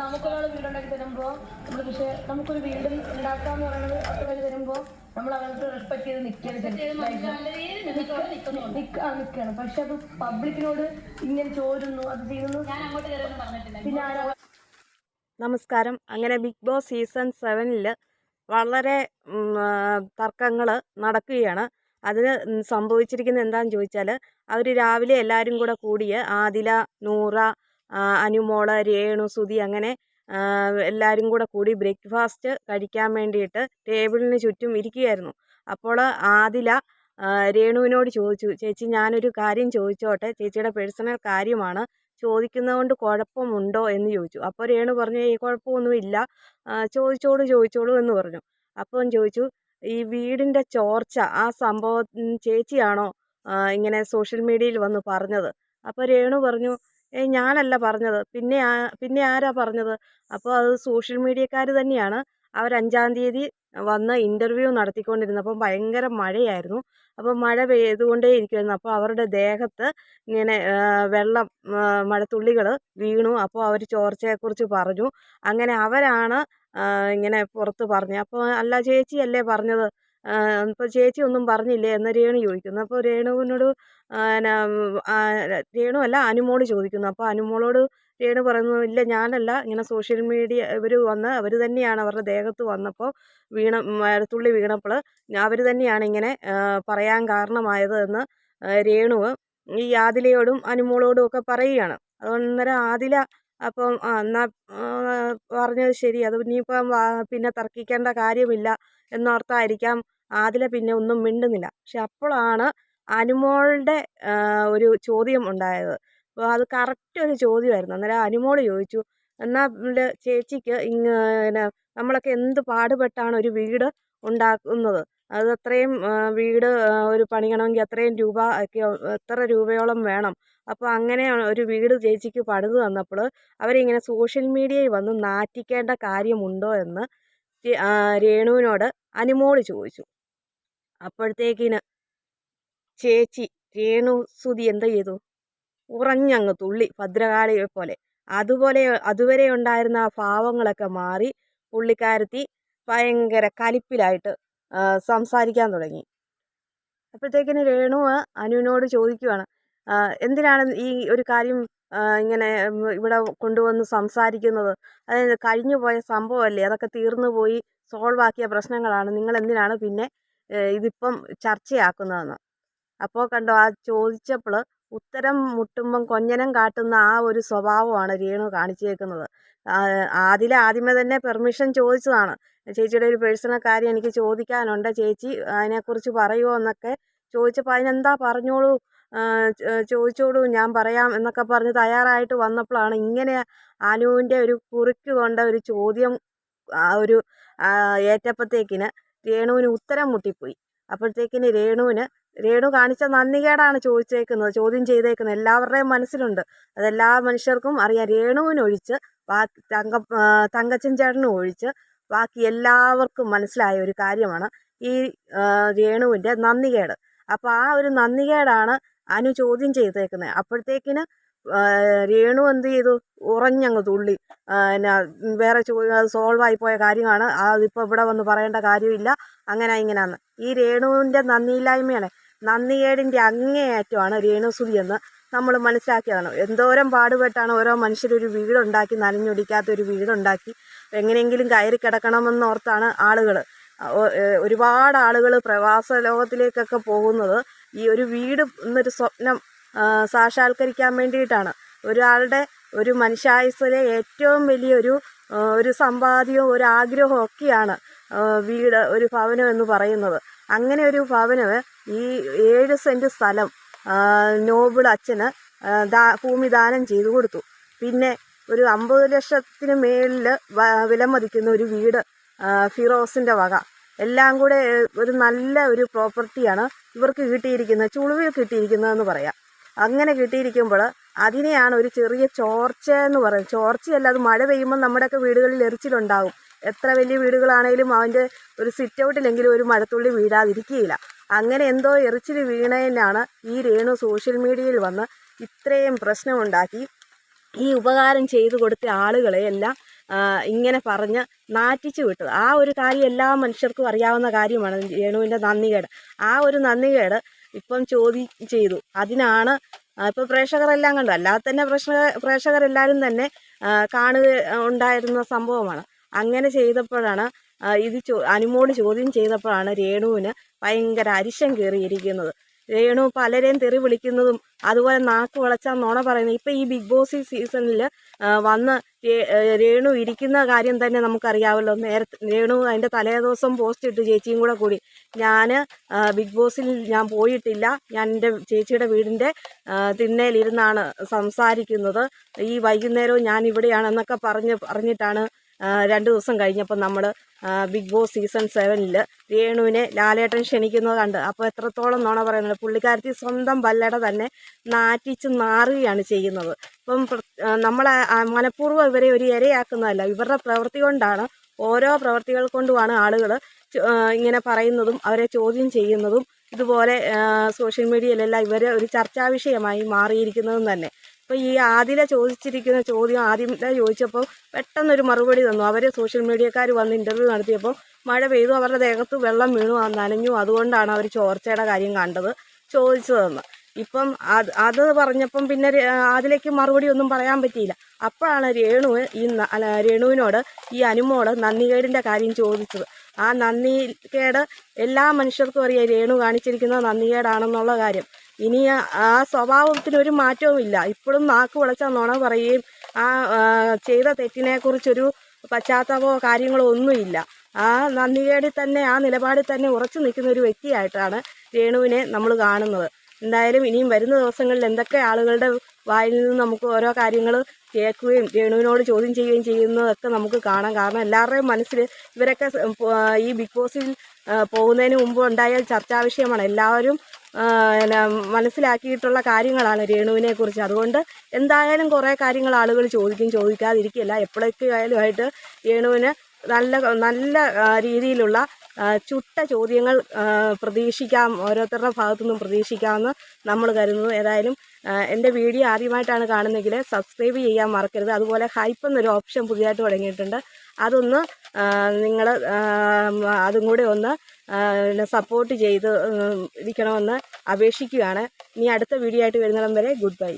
നമുക്കൊരാൾ വീടുണ്ടാക്കി തരുമ്പോൾ നമ്മൾ പക്ഷേ നമുക്കൊരു വീട് ഉണ്ടാക്കാന്ന് പറയുന്നത് അത്ര തരുമ്പോൾ നമ്മൾ അവർക്ക് റെസ്പെക്ട് ചെയ്ത് നിൽക്കണം നിൽക്കണം പക്ഷെ അത് പബ്ലിക്കിനോട് ഇങ്ങനെ ചോരുന്നു അത് ചെയ്യുന്നു. ഞാൻ അങ്ങോട്ട് കയറിയൊന്നും പറഞ്ഞിട്ടില്ല. പിന്നെ ആരോ? നമസ്കാരം. അങ്ങനെ ബിഗ് ബോസ് സീസൺ സെവനിൽ വളരെ തർക്കങ്ങൾ നടക്കുകയാണ്. അതിന് സംഭവിച്ചിരിക്കുന്നത് എന്താണെന്ന് ചോദിച്ചാൽ അവർ രാവിലെ എല്ലാവരും കൂടെ കൂടിയ ആദില നൂറ ആ, അനുമോൾ രേണു സുധി അങ്ങനെ എല്ലാവരും കൂടെ കൂടി ബ്രേക്ക്ഫാസ്റ്റ് കഴിക്കാൻ വേണ്ടിയിട്ട് ടേബിളിന് ചുറ്റും ഇരിക്കുകയായിരുന്നു. അപ്പോൾ ആദില രേണുവിനോട് ചോദിച്ചു ചേച്ചി ഞാനൊരു കാര്യം ചോദിച്ചോട്ടെ? ചേച്ചിയുടെ പേഴ്സണൽ കാര്യമാണ്. ചോദിക്കുന്നതുകൊണ്ട് കുഴപ്പമുണ്ടോ? എന്ന് ചോദിച്ചു. അപ്പോൾ രേണു പറഞ്ഞു ഈ കുഴപ്പമൊന്നുമില്ല. ചോദിച്ചോളൂ ചോദിച്ചോളൂ എന്ന് പറഞ്ഞു. അപ്പം ചോദിച്ചു ഈ വീടിന്റെ ചോർച്ച ആ സംഭവം ചേച്ചിയാണോ ഇങ്ങനെ സോഷ്യൽ മീഡിയയിൽ വന്ന് പറഞ്ഞത്? അപ്പോൾ രേണു പറഞ്ഞു ഏയ് ഞാനല്ല പറഞ്ഞത്. പിന്നെ ആ- പിന്നെ ആരാ പറഞ്ഞത്? അപ്പോൾ അത് സോഷ്യൽ മീഡിയക്കാർ തന്നെയാണ്. അവർ അഞ്ചാം തീയതി വന്ന് ഇന്റർവ്യൂ നടത്തിക്കൊണ്ടിരുന്നപ്പോൾ ഭയങ്കര മഴയായിരുന്നു. അപ്പോൾ മഴ പെയ്തുകൊണ്ടേ ഇരിക്കുമായിരുന്നു അപ്പോൾ അവരുടെ ദേഹത്ത് ഇങ്ങനെ വെള്ളം മഴത്തുള്ളികൾ വീണു. അപ്പോൾ അവർ ചോർച്ചയെക്കുറിച്ച് പറഞ്ഞു. അങ്ങനെ അവരാണ് ഇങ്ങനെ പുറത്ത് പറഞ്ഞത്. അപ്പോൾ അല്ല ചേച്ചിയല്ലേ പറഞ്ഞത്? ഇപ്പോൾ ചേച്ചി ഒന്നും പറഞ്ഞില്ലേ? എന്ന് രേണു ചോദിക്കുന്നു. അപ്പോൾ രേണുവിനോട് രേണു അല്ല അനുമോൾ ചോദിക്കുന്നു. അപ്പോൾ അനുമോളോട് രേണു പറയുന്നു ഇല്ല ഞാനല്ല ഇങ്ങനെ സോഷ്യൽ മീഡിയ ഇവർ വന്ന് അവർ തന്നെയാണ് അവരുടെ ദേഹത്ത് വന്നപ്പോൾ വീണ തുള്ളി വീണപ്പോൾ അവർ തന്നെയാണ് ഇങ്ങനെ പറയാൻ കാരണമായത് എന്ന് രേണുവ് രേണു ഈ ആദിലയോടും അനുമോളോടും ഒക്കെ പറയുകയാണ്. അതുകൊണ്ട് അന്നേരം ആദില അപ്പം എന്നാൽ പറഞ്ഞത് ശരി. അത് ഇനിയിപ്പം പിന്നെ തർക്കിക്കേണ്ട കാര്യമില്ല എന്നോർത്തായിരിക്കാം. ആദില പിന്നെ ഒന്നും മിണ്ടുന്നില്ല. പക്ഷെ അപ്പോഴാണ് അനുമോളുടെ ഒരു ചോദ്യം ഉണ്ടായത്. അപ്പോൾ അത് കറക്റ്റ് ഒരു ചോദ്യമായിരുന്നു. അന്നേരം അനുമോൾ ചോദിച്ചു എന്നാൽ ചേച്ചിക്ക് ഇങ്ങനെ നമ്മളൊക്കെ എന്ത് പാടുപെട്ടാണ് ഒരു വീട് ഉണ്ടാക്കുന്നത്? അത് അത്രയും വീട് ഒരു പണിയണമെങ്കിൽ അത്രയും രൂപ ഒക്കെ എത്ര രൂപയോളം വേണം. അപ്പോൾ അങ്ങനെ ഒരു വീട് ചേച്ചിക്ക് പണിത് തന്നപ്പോൾ അവരിങ്ങനെ സോഷ്യൽ മീഡിയയിൽ വന്ന് നാറ്റിക്കേണ്ട കാര്യമുണ്ടോ എന്ന് രേണുവിനോട് അനുമോൾ ചോദിച്ചു. അപ്പോഴത്തേക്കിന് ചേച്ചി രേണു സുതി എന്ത് ചെയ്തു? ഉറഞ്ഞങ്ങ് തുള്ളി ഭദ്രകാളിയെ പോലെ. അതുപോലെ അതുവരെ ഉണ്ടായിരുന്ന ആ ഭാവങ്ങളൊക്കെ മാറി പുള്ളിക്കാരത്തി ഭയങ്കര കലിപ്പിലായിട്ട് സംസാരിക്കാൻ തുടങ്ങി. അപ്പോഴത്തേക്കിന് രേണു അനുവിനോട് ചോദിക്കുവാണ് എന്തിനാണ് ഈ ഒരു കാര്യം ഇങ്ങനെ ഇവിടെ കൊണ്ടുവന്ന് സംസാരിക്കുന്നത്? അതായത് കഴിഞ്ഞു പോയ സംഭവമല്ലേ? അതൊക്കെ തീർന്നു പോയി സോൾവ് ആക്കിയ പ്രശ്നങ്ങളാണ്. നിങ്ങൾ എന്തിനാണ് പിന്നെ ഇതിപ്പം ചർച്ചയാക്കുന്നതെന്ന്? അപ്പോൾ കണ്ടോ ആ ചോദിച്ചപ്പോൾ ഉത്തരം മുട്ടുമ്പം കൊഞ്ഞനം കാട്ടുന്ന ആ ഒരു സ്വഭാവമാണ് രേണു കാണിച്ചേക്കുന്നത്. ആദില ആദ്യമേ തന്നെ പെർമിഷൻ ചോദിച്ചതാണ്. ചേച്ചിയുടെ ഒരു പേഴ്സണൽ കാര്യം എനിക്ക് ചോദിക്കാനുണ്ട്. ചേച്ചി അതിനെക്കുറിച്ച് പറയുമോ എന്നൊക്കെ ചോദിച്ചപ്പോൾ അതിനെന്താ പറഞ്ഞോളൂ? ചോദിച്ചോളൂ ഞാൻ പറയാം എന്നൊക്കെ പറഞ്ഞ് തയ്യാറായിട്ട് വന്നപ്പോഴാണ് ഇങ്ങനെ അനുവിന്റെ ഒരു കുറിക്ക് കൊണ്ട ഒരു ചോദ്യം ആ ഒരു ഏറ്റപ്പോഴത്തേക്കിന് രേണുവിന് ഉത്തരം മുട്ടിപ്പോയി. അപ്പോഴത്തേക്കിന് രേണുവിന് രേണു കാണിച്ച നന്ദികേടാണ് ചോദിച്ചേക്കുന്നത് ചോദ്യം ചെയ്തേക്കുന്നത്. എല്ലാവരുടെയും മനസ്സിലുണ്ട്. അതെല്ലാ മനുഷ്യർക്കും അറിയാം. രേണുവിനൊഴിച്ച് ബാക്കി തങ്ക തങ്കച്ചൻ ചേട്ടനും ഒഴിച്ച് ബാക്കി എല്ലാവർക്കും മനസ്സിലായ ഒരു കാര്യമാണ് ഈ രേണുവിന്റെ നന്ദികേട്. അപ്പോൾ ആ ഒരു നന്ദികേടാണ് അനു ചോദ്യം ചെയ്തേക്കുന്നത്. അപ്പോഴത്തേക്കിന് രേണു എന്ത് ചെയ്തു? ഉറഞ്ഞങ്ങ് തുള്ളി. പിന്നെ വേറെ ചോ സോൾവ് ആയി പോയ കാര്യമാണ്. അതിപ്പോൾ ഇവിടെ വന്ന് പറയേണ്ട കാര്യമില്ല. അങ്ങനെ ഇങ്ങനെയാന്ന് ഈ രേണുവിന്റെ നന്ദിയില്ലായ്മയാണ്. നന്ദികേടിന്റെ അങ്ങേയറ്റമാണ് രേണുസുതി എന്ന് നമ്മൾ മനസ്സിലാക്കിയതാണ്. എന്തോരം പാടുപെട്ടാണ് ഓരോ മനുഷ്യരൊരു വീടുണ്ടാക്കി നനഞ്ഞൊടിക്കാത്ത ഒരു വീടുണ്ടാക്കി. എങ്ങനെയെങ്കിലും കയറി കിടക്കണമെന്നോർത്താണ് ആളുകൾ. ഒരുപാട് ആളുകൾ പ്രവാസ ലോകത്തിലേക്കൊക്കെ പോകുന്നത് ഈ ഒരു വീട് എന്നൊരു സ്വപ്നം സാക്ഷാത്കരിക്കാൻ വേണ്ടിയിട്ടാണ്. ഒരാളുടെ ഒരു മനുഷ്യായുസിലെ ഏറ്റവും വലിയൊരു ഒരു സമ്പാദ്യവും ഒരു ആഗ്രഹവും ഒക്കെയാണ് വീട് ഒരു ഭവനം എന്ന് പറയുന്നത്. അങ്ങനെ ഒരു ഭവനം ഈ ഏഴ് സെന്റ് സ്ഥലം നോബിൾ അച്ഛന് ദാ ഭൂമി ദാനം ചെയ്തു കൊടുത്തു. പിന്നെ ഒരു അമ്പത് ലക്ഷത്തിന് മേളിൽ വിലമതിക്കുന്ന ഒരു വീട് ഫിറോസിന്റെ വക. എല്ലാം കൂടെ ഒരു നല്ല ഒരു പ്രോപ്പർട്ടിയാണ് ഇവർക്ക് കിട്ടിയിരിക്കുന്നത് ചുളിവിൽ കിട്ടിയിരിക്കുന്നതെന്ന് പറയാം. അങ്ങനെ കിട്ടിയിരിക്കുമ്പോൾ അതിനെയാണ് ഒരു ചെറിയ ചോർച്ച എന്ന് പറയുന്നത് ചോർച്ചയല്ല അത് മഴ പെയ്യുമ്പോൾ നമ്മുടെയൊക്കെ വീടുകളിൽ എറിച്ചിലുണ്ടാകും എത്ര വലിയ വീടുകളാണേലും അവന്റെ ഒരു സിറ്റ് ഔട്ടിലെങ്കിലും ഒരു മഴത്തുള്ളി വീഴാതിരിക്കുകയില്ല. അങ്ങനെ എന്തോ എറിച്ചിൽ വീണതിനാണ് ഈ രേണു സോഷ്യൽ മീഡിയയിൽ വന്ന് ഇത്രയും പ്രശ്നമുണ്ടാക്കി. ഈ ഉപകാരം ചെയ്തു കൊടുത്ത ആളുകളെ എല്ലാം ഇങ്ങനെ പറഞ്ഞ് നാറ്റിച്ചു വിട്ടത്. ആ ഒരു കാര്യം എല്ലാ മനുഷ്യർക്കും അറിയാവുന്ന കാര്യമാണ് രേണുവിന്റെ നന്ദികേട്. ആ ഒരു നന്ദികേട് ഇപ്പം ചോദ്യം ചെയ്തു. അതിനാണ് ഇപ്പോൾ ഇപ്പം പ്രേക്ഷകരെല്ലാം കണ്ടു. അല്ലാതെ തന്നെ പ്രേക്ഷക പ്രേക്ഷകരെല്ലാവരും തന്നെ കാണുക ഉണ്ടായിരുന്ന സംഭവമാണ്. അങ്ങനെ ചെയ്തപ്പോഴാണ് ഇത് ചോ അനുമോട് ചോദ്യം ചെയ്തപ്പോഴാണ് രേണുവിന് ഭയങ്കര അരിശം കയറിയിരിക്കുന്നത്. രേണു പലരെയും തെറി വിളിക്കുന്നതും അതുപോലെ നാക്ക് വളച്ചാൽ നുണ പറയുന്നത്. ഇപ്പം ഈ ബിഗ് ബോസ് സീസണിൽ വന്ന് രേണു ഇരിക്കുന്ന കാര്യം തന്നെ നമുക്കറിയാമല്ലോ നേരത്തെ രേണു അതിന്റെ തലേദിവസം പോസ്റ്റ് ഇട്ട് ചേച്ചിയും കൂടെ കൂടി. ഞാൻ ബിഗ് ബോസിൽ ഞാൻ പോയിട്ടില്ല. ഞാൻ എന്റെ ചേച്ചിയുടെ വീടിന്റെ തിണ്ണയിലിരുന്നാണ് സംസാരിക്കുന്നത്. ഈ വൈകുന്നേരവും ഞാൻ ഇവിടെയാണെന്നൊക്കെ പറഞ്ഞ് പറഞ്ഞിട്ടാണ് രണ്ട് ദിവസം കഴിഞ്ഞപ്പോൾ നമ്മൾ ബിഗ് ബോസ് സീസൺ സെവനിൽ രേണുവിനെ ലാലേട്ടൻ ക്ഷണിക്കുന്നത് കണ്ട്. അപ്പോൾ എത്രത്തോളം നോണ പറയുന്നത്? പുള്ളിക്കാരത്തി സ്വന്തം വല്ലട തന്നെ നാറ്റിച്ച് നാറുകയാണ് ചെയ്യുന്നത്. ഇപ്പം നമ്മൾ മനഃപൂർവം ഇവരെ ഒരു ഇരയാക്കുന്നതല്ല. ഇവരുടെ പ്രവൃത്തി കൊണ്ടാണ് ഓരോ പ്രവൃത്തികൾ കൊണ്ടുമാണ് ആളുകൾ ഇങ്ങനെ പറയുന്നതും അവരെ ചോദ്യം ചെയ്യുന്നതും ഇതുപോലെ സോഷ്യൽ മീഡിയയിലെല്ലാം ഇവരെ ഒരു ചർച്ചാ വിഷയമായി മാറിയിരിക്കുന്നതും തന്നെ. ഇപ്പോൾ ഈ ആദില ചോദിച്ചിരിക്കുന്ന ചോദ്യം ആദ്യം ചോദിച്ചപ്പോൾ പെട്ടെന്നൊരു മറുപടി തന്നു. അവർ സോഷ്യൽ മീഡിയക്കാർ വന്ന് ഇന്റർവ്യൂ നടത്തിയപ്പോൾ മഴ പെയ്തു അവരുടെ ദേഹത്ത് വെള്ളം വീണു നനഞ്ഞു. അതുകൊണ്ടാണ് അവർ ചോർച്ചയുടെ കാര്യം കണ്ടത് ചോദിച്ചതെന്ന് ഇപ്പം അത് അത് പറഞ്ഞപ്പം പിന്നെ അതിലേക്ക് മറുപടി ഒന്നും പറയാൻ പറ്റിയില്ല. അപ്പോഴാണ് രേണു ഈ രേണുവിനോട് ഈ അനുമോട് നന്ദികേടിന്റെ കാര്യം ചോദിച്ചത്. ആ നന്ദികേട് എല്ലാ മനുഷ്യർക്കും അറിയാം രേണു കാണിച്ചിരിക്കുന്നത് നന്ദികേടാണെന്നുള്ള കാര്യം. ഇനി ആ- സ്വഭാവത്തിന് ഒരു മാറ്റവുമില്ല. ഇപ്പോഴും നാക്ക് വിളച്ച നുണ പറയുകയും ആ ചെയ്ത തെറ്റിനെക്കുറിച്ചൊരു പശ്ചാത്തലമോ കാര്യങ്ങളോ ഒന്നുമില്ല. ആ നന്ദികേടിൽ തന്നെ ആ നിലപാടിൽ തന്നെ ഉറച്ചു നിൽക്കുന്ന ഒരു വ്യക്തിയായിട്ടാണ് രേണുവിനെ നമ്മൾ കാണുന്നത്. എന്തായാലും ഇനിയും വരുന്ന ദിവസങ്ങളിൽ എന്തൊക്കെ ആളുകളുടെ വായിൽ നിന്ന് നമുക്ക് ഓരോ കാര്യങ്ങൾ കേൾക്കുകയും രേണുവിനോട് ചോദ്യം ചെയ്യുകയും ചെയ്യുന്നതൊക്കെ നമുക്ക് കാണാം. കാരണം എല്ലാവരുടെയും മനസ്സിൽ ഇവരൊക്കെ ഈ ബിഗ് ബോസിൽ പോകുന്നതിന് മുമ്പ് ഉണ്ടായ ചർച്ചാ വിഷയമാണ്. എല്ലാവരും മനസ്സിലാക്കിയിട്ടുള്ള കാര്യങ്ങളാണ് രേണുവിനെ കുറിച്ച്. അതുകൊണ്ട് എന്തായാലും കുറേ കാര്യങ്ങൾ ആളുകൾ ചോദിക്കും ചോദിക്കാതിരിക്കില്ല. എപ്പോഴൊക്കെ ആയാലും ആയിട്ട് രേണുവിന് നല്ല നല്ല രീതിയിലുള്ള ചുട്ട ചോദ്യങ്ങൾ പ്രതീക്ഷിക്കാം ഓരോരുത്തരുടെ ഭാഗത്തു നിന്നും പ്രതീക്ഷിക്കാമെന്ന് നമ്മൾ കരുതുന്നു. ഏതായാലും എന്റെ വീഡിയോ ആദ്യമായിട്ടാണ് കാണുന്നെങ്കിൽ സബ്സ്ക്രൈബ് ചെയ്യാൻ മറക്കരുത്. അതുപോലെ ഹൈപ്പ് എന്നൊരു ഓപ്ഷൻ പുതിയതായിട്ട് തുടങ്ങിയിട്ടുണ്ട്. അതൊന്ന് നിങ്ങൾ അതും കൂടെ ഒന്ന് സപ്പോർട്ട് ചെയ്ത് ഇരിക്കണമെന്ന് അപേക്ഷിക്കുകയാണ്. ഇനി അടുത്ത വീഡിയോ ആയിട്ട് വരുന്നിടം വരെ ഗുഡ് ബൈ